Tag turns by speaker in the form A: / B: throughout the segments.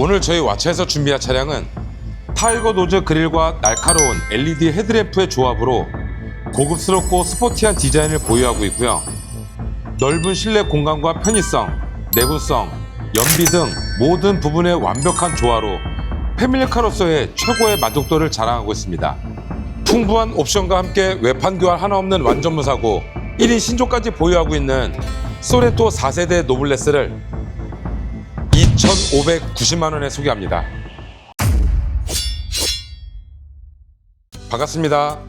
A: 오늘 저희 와차에서 준비한 차량은 타이거 노즈 그릴과 날카로운 LED 헤드램프의 조합으로 고급스럽고 스포티한 디자인을 보유하고 있고요. 넓은 실내 공간과 편의성, 내구성, 연비 등 모든 부분의 완벽한 조화로 패밀리카로서의 최고의 만족도를 자랑하고 있습니다. 풍부한 옵션과 함께 외판 교환 하나 없는 완전 무사고 1인 신조까지 보유하고 있는 소레토 4세대 노블레스를 2,590만 원에 소개합니다. 반갑습니다.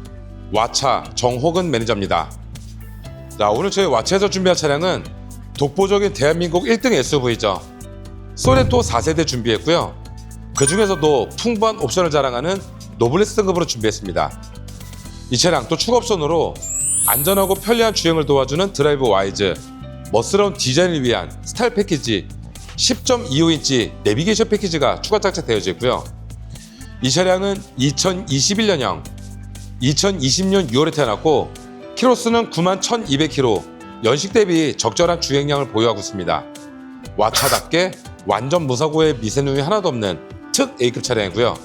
A: 와차 정호근 매니저입니다. 자, 오늘 저희 와차에서 준비한 차량은 독보적인 대한민국 1등 SUV죠. 소레토 4세대 준비했고요. 그 중에서도 풍부한 옵션을 자랑하는 노블레스 등급으로 준비했습니다. 이 차량 또 추가 옵션으로 안전하고 편리한 주행을 도와주는 드라이브 와이즈, 멋스러운 디자인을 위한 스타일 패키지, 10.25인치 내비게이션 패키지가 추가 장착되어져 있고요. 이 차량은 2021년형, 2020년 6월에 태어났고 키로수는 9만 1,200km, 연식 대비 적절한 주행량을 보유하고 있습니다. 와차답게 완전 무사고의 미세누이 하나도 없는 특 A급 차량이고요.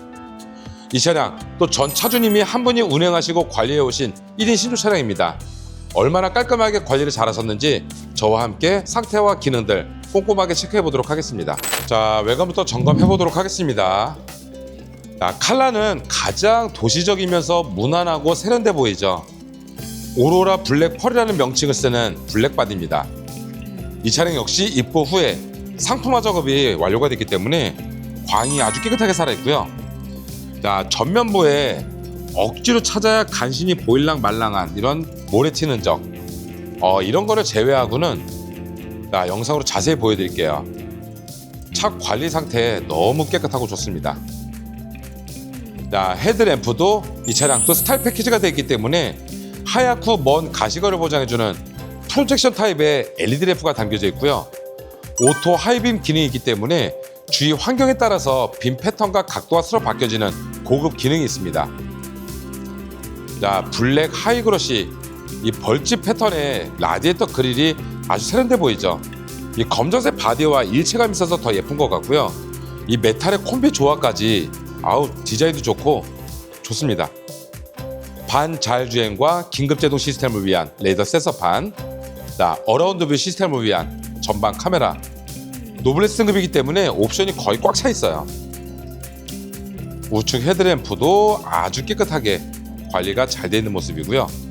A: 이 차량 또 전 차주님이 한 분이 운행하시고 관리해 오신 1인 신조 차량입니다. 얼마나 깔끔하게 관리를 잘 하셨는지 저와 함께 상태와 기능들 꼼꼼하게 체크해 보도록 하겠습니다. 자 외관부터 점검해 보도록 하겠습니다. 자, 칼라는 가장 도시적이면서 무난하고 세련돼 보이죠. 오로라 블랙 펄이라는 명칭을 쓰는 블랙바디입니다. 이 차량 역시 입고 후에 상품화 작업이 완료가 됐기 때문에 광이 아주 깨끗하게 살아있고요. 자, 전면부에 억지로 찾아야 간신히 보일랑 말랑한 이런 모래 튀는 적 어, 이런 거를 제외하고는 자, 영상으로 자세히 보여드릴게요. 차 관리 상태 너무 깨끗하고 좋습니다. 자, 헤드램프도 이 차량 또 스타일 패키지가 되어 있기 때문에 하얗고 먼 가시거를 보장해주는 프로젝션 타입의 LED 램프가 담겨져 있고요. 오토 하이빔 기능이 있기 때문에 주위 환경에 따라서 빔 패턴과 각도가 서로 바뀌어지는 고급 기능이 있습니다. 자, 블랙 하이그로시 이 벌집 패턴의 라디에이터 그릴이 아주 세련돼 보이죠. 이 검정색 바디와 일체감 있어서 더 예쁜 것 같고요. 이 메탈의 콤비 조화까지 아우 디자인도 좋고 좋습니다. 반 자율 주행과 긴급 제동 시스템을 위한 레이더 센서판, 자 어라운드 뷰 시스템을 위한 전방 카메라, 노블레스 등급이기 때문에 옵션이 거의 꽉 차 있어요. 우측 헤드램프도 아주 깨끗하게 관리가 잘돼 있는 모습이고요.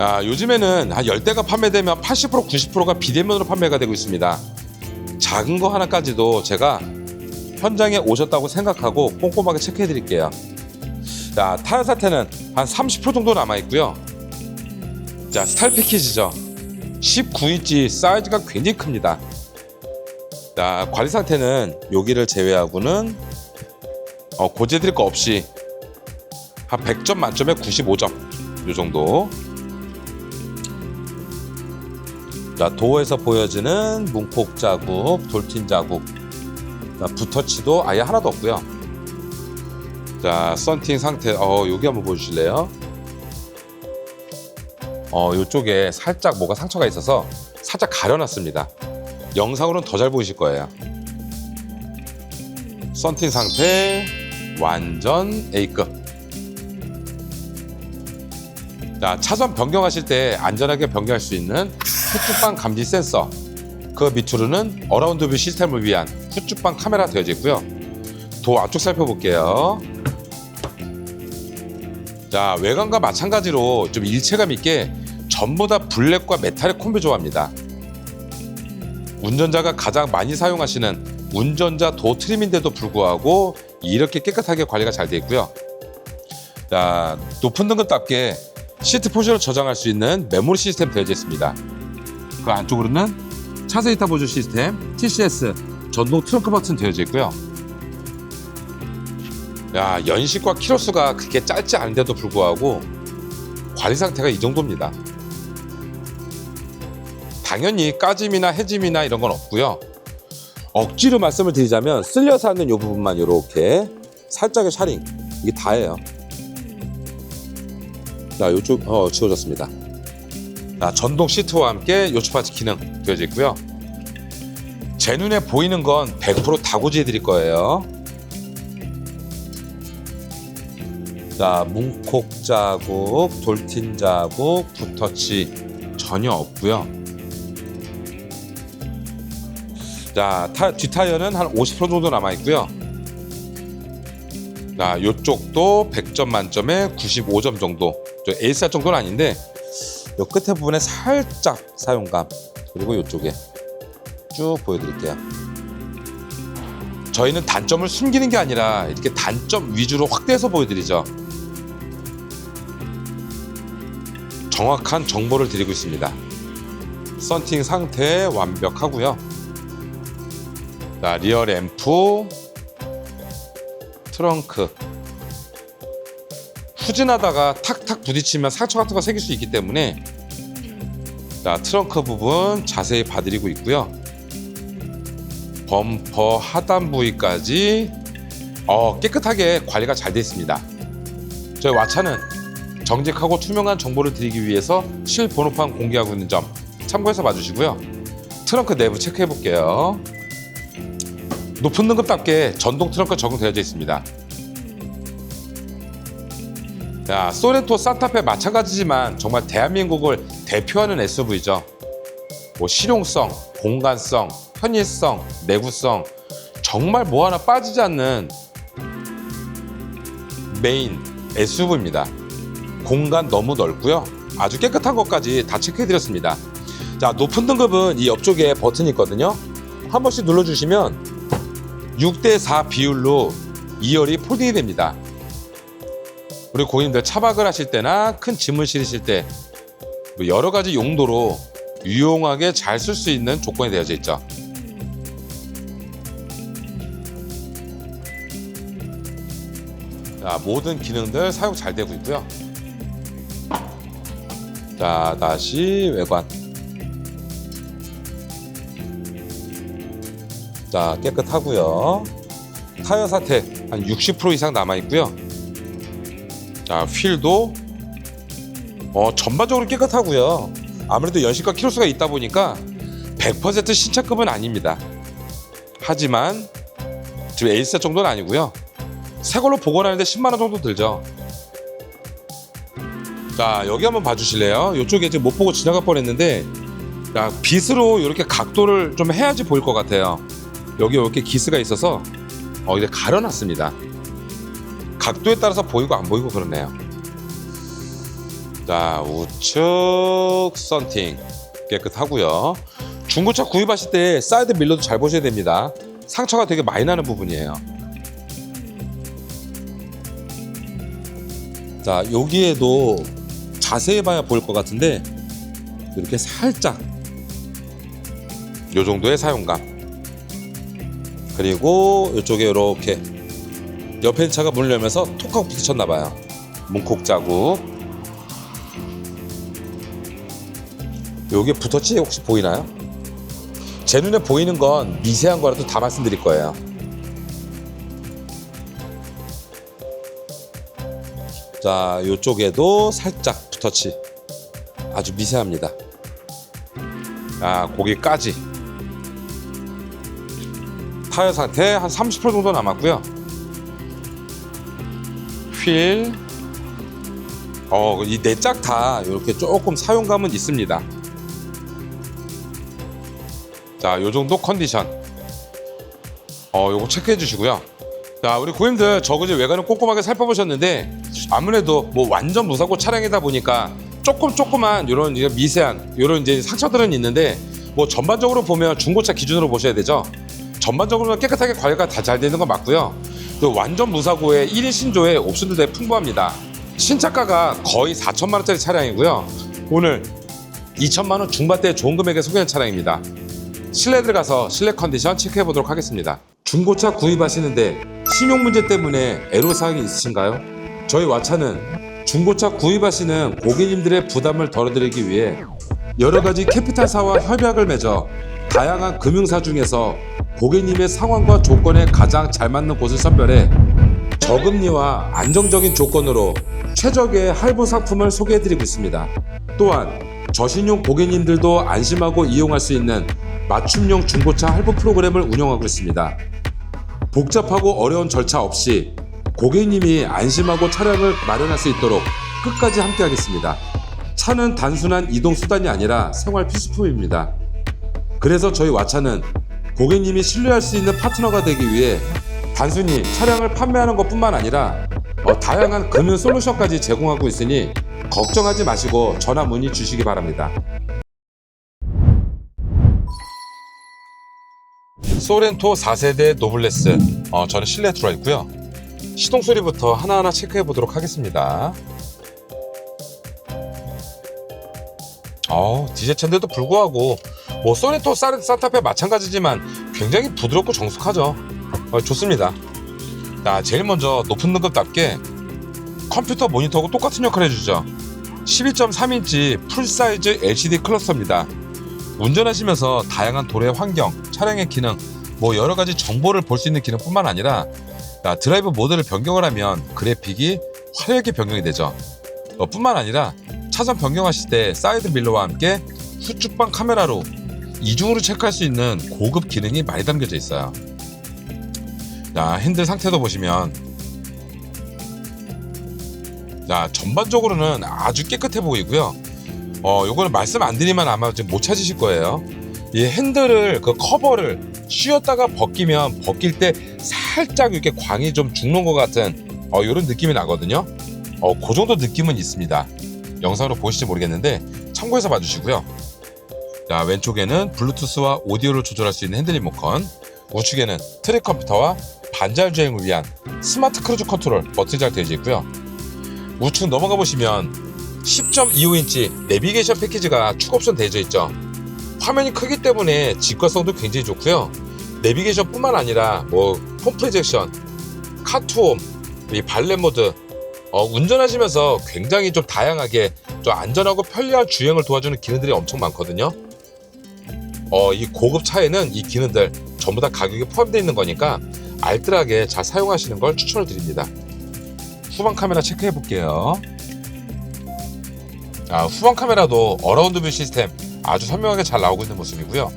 A: 아, 요즘에는 한 10대가 판매되면 80% 90%가 비대면으로 판매가 되고 있습니다. 작은 거 하나까지도 제가 현장에 오셨다고 생각하고 꼼꼼하게 체크해 드릴게요. 자, 타이어 상태는 한 30% 정도 남아 있고요. 자, 스타일 패키지죠. 19인치 사이즈가 굉장히 큽니다. 자, 관리 상태는 여기를 제외하고는 어, 고재드릴 거 없이 한 100점 만점에 95점 요 정도. 자, 도어에서 보여지는 문콕 자국, 돌팀 자국. 자, 붓터치도 아예 하나도 없고요. 자, 썬팅 상태. 어, 여기 한번 보여주실래요? 어, 이쪽에 살짝 뭐가 상처가 있어서 살짝 가려놨습니다. 영상으로는 더 잘 보이실 거예요. 썬팅 상태 완전 A급. 자, 차선 변경하실 때 안전하게 변경할 수 있는 후추방 감지 센서. 그 밑으로는 어라운드 뷰 시스템을 위한 후추방 카메라 되어져 있고요. 도 앞쪽 살펴볼게요. 자, 외관과 마찬가지로 좀 일체감 있게 전부 다 블랙과 메탈의 콤비 조합입니다. 운전자가 가장 많이 사용하시는 운전자 도 트림인데도 불구하고 이렇게 깨끗하게 관리가 잘 되어 있고요. 자, 높은 등급답게 시트 포지션을 저장할 수 있는 메모리 시스템 되어져 있습니다. 그 안쪽으로는 차세 이 타 보조 시스템 TCS 전동 트렁크 버튼 되어져 있고요. 야, 연식과 키로수가 그렇게 짧지 않은데도 불구하고 관리 상태가 이 정도입니다. 당연히 까짐이나 해짐이나 이런 건 없고요. 억지로 말씀을 드리자면 쓸려서 하는 이 부분만 이렇게 살짝의 샤링 이게 다예요. 자, 이쪽 어, 지워졌습니다. 자, 전동 시트와 함께 요추 파츠 기능 되어져 있고요. 제 눈에 보이는 건 100% 다고지 해드릴 거예요. 자, 뭉콕 자국, 돌틴 자국, 붓터치 전혀 없고요. 자, 타, 뒷타이어는 한 50% 정도 남아 있고요. 자, 요쪽도 100점 만점에 95점 정도. 저 A4 정도는 아닌데 요 끝에 부분에 살짝 사용감 그리고 요쪽에 쭉 보여드릴게요. 저희는 단점을 숨기는 게 아니라 이렇게 단점 위주로 확대해서 보여드리죠. 정확한 정보를 드리고 있습니다. 썬팅 상태 완벽하고요. 자, 리얼 앰프, 트렁크. 후진하다가 탁탁 부딪히면 상처 같은 거 생길 수 있기 때문에 자, 트렁크 부분 자세히 봐드리고 있고요. 범퍼 하단 부위까지 어, 깨끗하게 관리가 잘 되어 있습니다. 저희 와차는 정직하고 투명한 정보를 드리기 위해서 실번호판 공개하고 있는 점 참고해서 봐주시고요. 트렁크 내부 체크해 볼게요. 높은 등급답게 전동 트렁크 적용되어져 있습니다. 자, 소렌토 산타페 마찬가지지만 정말 대한민국을 대표하는 SUV죠. 뭐 실용성, 공간성, 편의성, 내구성 정말 뭐 하나 빠지지 않는 메인 SUV입니다. 공간 너무 넓고요. 아주 깨끗한 것까지 다 체크해드렸습니다. 자, 높은 등급은 이 옆쪽에 버튼이 있거든요. 한 번씩 눌러주시면 6대4 비율로 2열이 폴딩이 됩니다. 우리 고객님들 차박을 하실 때나 큰 짐을 실으실 때뭐 여러 가지 용도로 유용하게 잘 쓸 수 있는 조건이 되어져 있죠. 자, 모든 기능들 사용 잘 되고 있고요. 자, 다시 외관. 자, 깨끗하고요. 타이어 사태 한 60% 이상 남아 있고요. 자, 휠도 어, 전반적으로 깨끗하고요. 아무래도 연식과 키로수가 있다 보니까 100% 신차급은 아닙니다. 하지만 지금 A4 정도는 아니고요. 새 걸로 복원하는데 10만 원 정도 들죠. 자, 여기 한번 봐주실래요? 이쪽에 지금 못 보고 지나갈 뻔했는데, 자, 빗으로 이렇게 각도를 좀 해야지 보일 것 같아요. 여기 이렇게 기스가 있어서 어, 이제 가려놨습니다. 각도에 따라서 보이고 안 보이고 그러네요. 자 우측 썬팅 깨끗하고요. 중고차 구입하실 때 사이드 밀러도 잘 보셔야 됩니다. 상처가 되게 많이 나는 부분이에요. 자 여기에도 자세히 봐야 보일 것 같은데 이렇게 살짝 요 정도의 사용감. 그리고 이쪽에 이렇게 옆에 차가 문을 열면서 톡 하고 부딪혔나 봐요 문콕 자국 요게 붓터치 혹시 보이나요? 제 눈에 보이는 건 미세한 거라도 다 말씀드릴 거예요. 자, 요쪽에도 살짝 붓터치. 아주 미세합니다. 아, 고기까지. 타이어 상태 한 30% 정도 남았고요. 휠. 어, 이 네 짝 다 이렇게 조금 사용감은 있습니다. 자, 요 정도 컨디션. 어, 요거 체크해 주시고요. 자, 우리 고객님들 저 그제 외관을 꼼꼼하게 살펴보셨는데 아무래도 뭐 완전 무사고 차량이다 보니까 조금 조그만 이런 미세한 이런 이제 상처들은 있는데 뭐 전반적으로 보면 중고차 기준으로 보셔야 되죠. 전반적으로 깨끗하게 관리가 다 잘 되는 건 맞고요. 또 완전 무사고에 1인 신조에 되게 풍부합니다. 신차가가 거의 4천만 원짜리 차량이고요. 오늘 2천만 원 중반대 좋은 금액에 소개한 차량입니다. 실내 들어가서 실내 컨디션 체크해 보도록 하겠습니다. 중고차 구입하시는데 신용 문제 때문에 애로사항이 있으신가요? 저희 와차는 중고차 구입하시는 고객님들의 부담을 덜어드리기 위해 여러 가지 캐피탈사와 협약을 맺어 다양한 금융사 중에서 고객님의 상황과 조건에 가장 잘 맞는 곳을 선별해 저금리와 안정적인 조건으로 최적의 할부 상품을 소개해드리고 있습니다. 또한 저신용 고객님들도 안심하고 이용할 수 있는 맞춤형 중고차 할부 프로그램을 운영하고 있습니다. 복잡하고 어려운 절차 없이 고객님이 안심하고 차량을 마련할 수 있도록 끝까지 함께하겠습니다. 차는 단순한 이동 수단이 아니라 생활 필수품입니다. 그래서 저희 와차는 고객님이 신뢰할 수 있는 파트너가 되기 위해 단순히 차량을 판매하는 것 뿐만 아니라 어, 다양한 금융 솔루션까지 제공하고 있으니 걱정하지 마시고 전화 문의 주시기 바랍니다. 소렌토 4세대 노블레스 어, 저는 실내 들어와 있고요. 시동 소리부터 하나하나 체크해 보도록 하겠습니다. 어, 디제차인데도 불구하고 뭐 소렌토 사- 산타페 마찬가지지만 굉장히 부드럽고 정숙하죠. 어, 좋습니다. 자, 제일 먼저 높은 등급답게 컴퓨터 모니터하고 똑같은 역할을 해주죠. 12.3인치 풀사이즈 LCD 클러스터입니다. 운전하시면서 다양한 도로의 환경, 차량의 기능, 뭐 여러 가지 정보를 볼 수 있는 기능뿐만 아니라 자, 드라이브 모드를 변경을 하면 그래픽이 화려하게 변경이 되죠. 어, 뿐만 아니라 차선 변경하실 때 사이드 밀러와 함께 후측방 카메라로 이중으로 체크할 수 있는 고급 기능이 많이 담겨져 있어요. 자, 핸들 상태도 보시면 자, 전반적으로는 아주 깨끗해 보이고요. 어, 요거는 말씀 안 드리면 아마 지금 못 찾으실 거예요. 이 핸들을 그 커버를 씌웠다가 벗기면 벗길 때 살짝 이렇게 광이 좀 죽는 것 같은 어, 이런 느낌이 나거든요. 어, 그 정도 느낌은 있습니다. 영상으로 보실지 모르겠는데 참고해서 봐주시고요. 자, 왼쪽에는 블루투스와 오디오를 조절할 수 있는 핸들 리모컨, 우측에는 트랙 컴퓨터와 반자율 주행을 위한 스마트 크루즈 컨트롤 버튼이 잘 되어 있고요. 우측 넘어가 보시면 10.25인치 내비게이션 패키지가 추가 옵션 되어져 있죠. 화면이 크기 때문에 직관성도 굉장히 좋고요. 내비게이션뿐만 아니라 뭐폰 프로젝션, 카투홈, 이 발렛 모드, 어, 운전하시면서 굉장히 좀 다양하게 좀 안전하고 편리한 주행을 도와주는 기능들이 엄청 많거든요. 어, 이 고급 차에는 이 기능들 전부 다 가격에 포함되어 있는 거니까 알뜰하게 잘 사용하시는 걸 추천을 드립니다. 후방 카메라 체크해 볼게요. 아, 후방 카메라도 어라운드 뷰 시스템 아주 선명하게 잘 나오고 있는 모습이고요.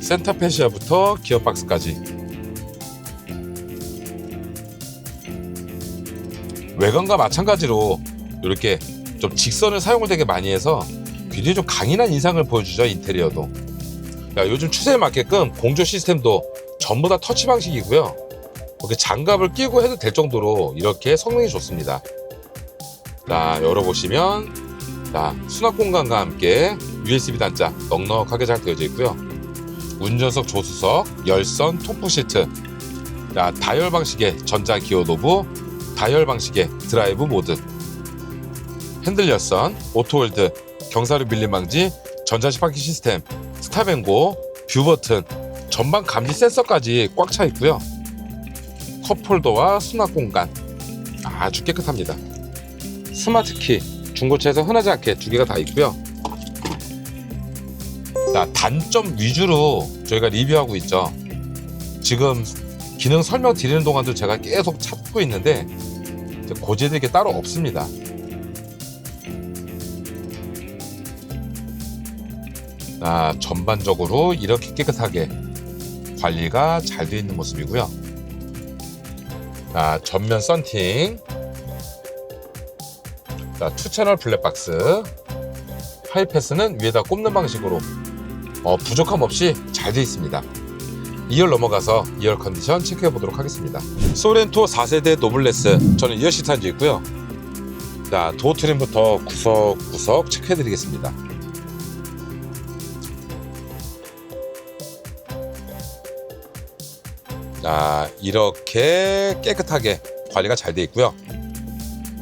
A: 센터 페시아부터 기어박스까지 외관과 마찬가지로 이렇게 좀 직선을 사용을 되게 많이 해서 굉장히 좀 강인한 인상을 보여주죠 인테리어도. 야, 요즘 추세에 맞게끔 공조 시스템도 전부 다 터치 방식이고요. 장갑을 끼고 해도 될 정도로 이렇게 성능이 좋습니다. 자, 열어보시면 자, 수납 공간과 함께 USB 단자 넉넉하게 잘 되어져 있고요. 운전석 조수석, 열선, 토프 시트, 자, 다이얼 방식의 전자 기어 노브, 다이얼 방식의 드라이브 모드, 핸들 열선, 오토홀드, 경사류 밀림 방지, 전자시판기 시스템, 스탑앤고, 뷰 버튼, 전방 감지 센서까지 꽉 차 있고요. 컵홀더와 수납 공간 아주 깨끗합니다. 스마트 키 중고차에서 흔하지 않게 두 개가 다 있고요. 자, 단점 위주로 저희가 리뷰하고 있죠. 지금 기능 설명 드리는 동안도 제가 계속 찾고 있는데 고지들 게 따로 없습니다. 자, 전반적으로 이렇게 깨끗하게 관리가 잘 되어 있는 모습이고요. 자, 전면 썬팅. 자, 투 채널 블랙박스. 하이패스는 위에다 꼽는 방식으로 어, 부족함 없이 잘 되어 있습니다. 2열 넘어가서 2열 컨디션 체크해 보도록 하겠습니다. 소렌토 4세대 노블레스 저는 2열 시트 앉아 있고요. 자, 도어 트림부터 구석구석 체크해 드리겠습니다. 자, 이렇게 깨끗하게 관리가 잘 되어 있고요.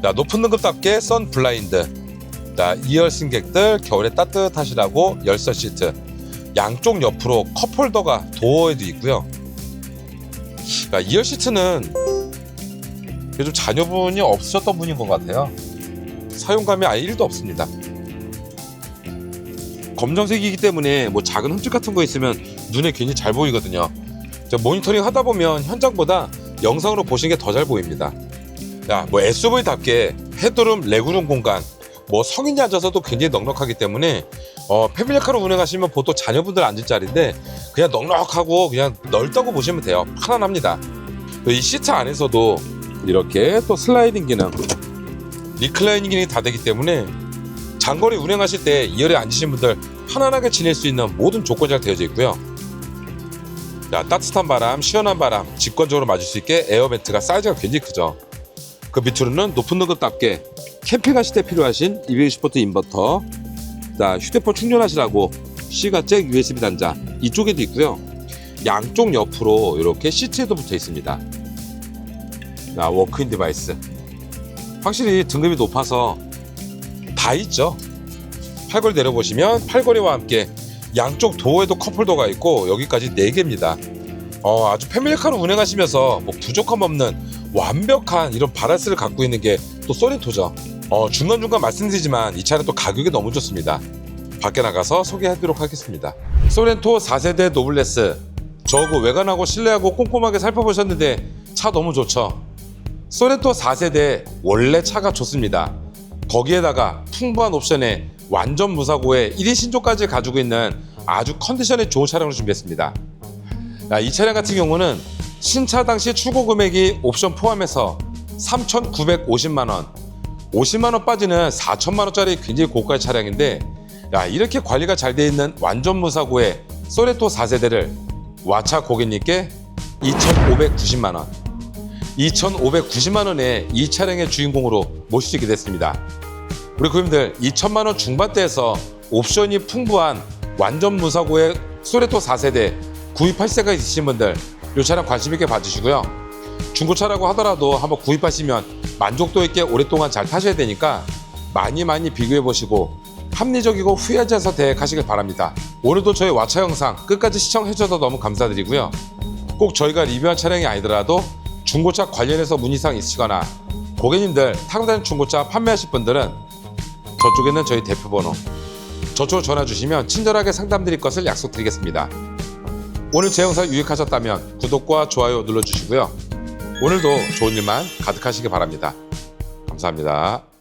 A: 자, 높은 등급답게 선 블라인드. 자, 2열 승객들 겨울에 따뜻하시라고 열선 시트. 양쪽 옆으로 컵홀더가 도어에도 있고요. 자, 2열 시트는 좀 자녀분이 없으셨던 분인 것 같아요. 사용감이 아예 1도 없습니다. 검정색이기 때문에 뭐 작은 흠집 같은 거 있으면 눈에 괜히 잘 보이거든요. 저 모니터링 하다 보면 현장보다 영상으로 보시는 게 더 잘 보입니다. 야, 뭐 SUV답게 헤드룸 레그룸 공간, 뭐 성인이 앉아서도 굉장히 넉넉하기 때문에 어, 패밀리카로 운행하시면 보통 자녀분들 앉을 자리인데 그냥 넉넉하고 그냥 넓다고 보시면 돼요. 편안합니다. 그이 시트 안에서도 이렇게 또 슬라이딩 기능, 리클라이닝 기능이 다 되기 때문에 장거리 운행하실 때 2열에 앉으신 분들 편안하게 지낼 수 있는 모든 조건이 잘 되어져 있고요. 자, 따뜻한 바람, 시원한 바람, 직관적으로 맞을 수 있게 에어벤트가 사이즈가 굉장히 크죠. 그 밑으로는 높은 등급답게 캠핑하실 때 필요하신 220V 인버터, 자, 휴대폰 충전하시라고 C가잭 USB 단자 이쪽에도 있고요. 양쪽 옆으로 이렇게 시트에도 붙어 있습니다. 자, 워크인 디바이스. 확실히 등급이 높아서 다 있죠. 팔걸 내려보시면 팔걸이와 함께 양쪽 도어에도 컵홀더가 있고 여기까지 4개입니다. 어, 아주 패밀리카로 운행하시면서 뭐 부족함 없는 완벽한 이런 바라스를 갖고 있는 게 또 소렌토죠. 어, 중간중간 말씀드리지만 이 차는 또 가격이 너무 좋습니다. 밖에 나가서 소개하도록 하겠습니다. 소렌토 4세대 노블레스. 저거 외관하고 실내하고 꼼꼼하게 살펴보셨는데 차 너무 좋죠. 소렌토 4세대 원래 차가 좋습니다. 거기에다가 풍부한 옵션에 완전 무사고에 1인 신조까지 가지고 있는 아주 컨디션이 좋은 차량을 준비했습니다. 야, 이 차량 같은 경우는 신차 당시 출고 금액이 옵션 포함해서 3,950만 원, 50만 원 빠지는 4천만 원짜리 굉장히 고가의 차량인데 야, 이렇게 관리가 잘 돼 있는 완전 무사고의 소렌토 4세대를 와차 고객님께 2,590만 원, 2,590만 원에 이 차량의 주인공으로 모시게 됐습니다. 우리 고객님들 2천만 원 중반대에서 옵션이 풍부한 완전 무사고의 소레토 4세대 구입할 생각 있으신 분들 이 차량 관심 있게 봐주시고요. 중고차라고 하더라도 한번 구입하시면 만족도 있게 오랫동안 잘 타셔야 되니까 많이 많이 비교해 보시고 합리적이고 후회하지 않아서 대행하시길 바랍니다. 오늘도 저희 와차 영상 끝까지 시청해 주셔서 너무 감사드리고요. 꼭 저희가 리뷰한 차량이 아니더라도 중고차 관련해서 문의사항 있으시거나 고객님들 다니는 중고차 판매하실 분들은 저쪽에는 저희 대표 번호 저쪽으로 전화 주시면 친절하게 상담 드릴 것을 약속드리겠습니다. 오늘 제 영상 유익하셨다면 구독과 좋아요 눌러주시고요. 오늘도 좋은 일만 가득하시기 바랍니다. 감사합니다.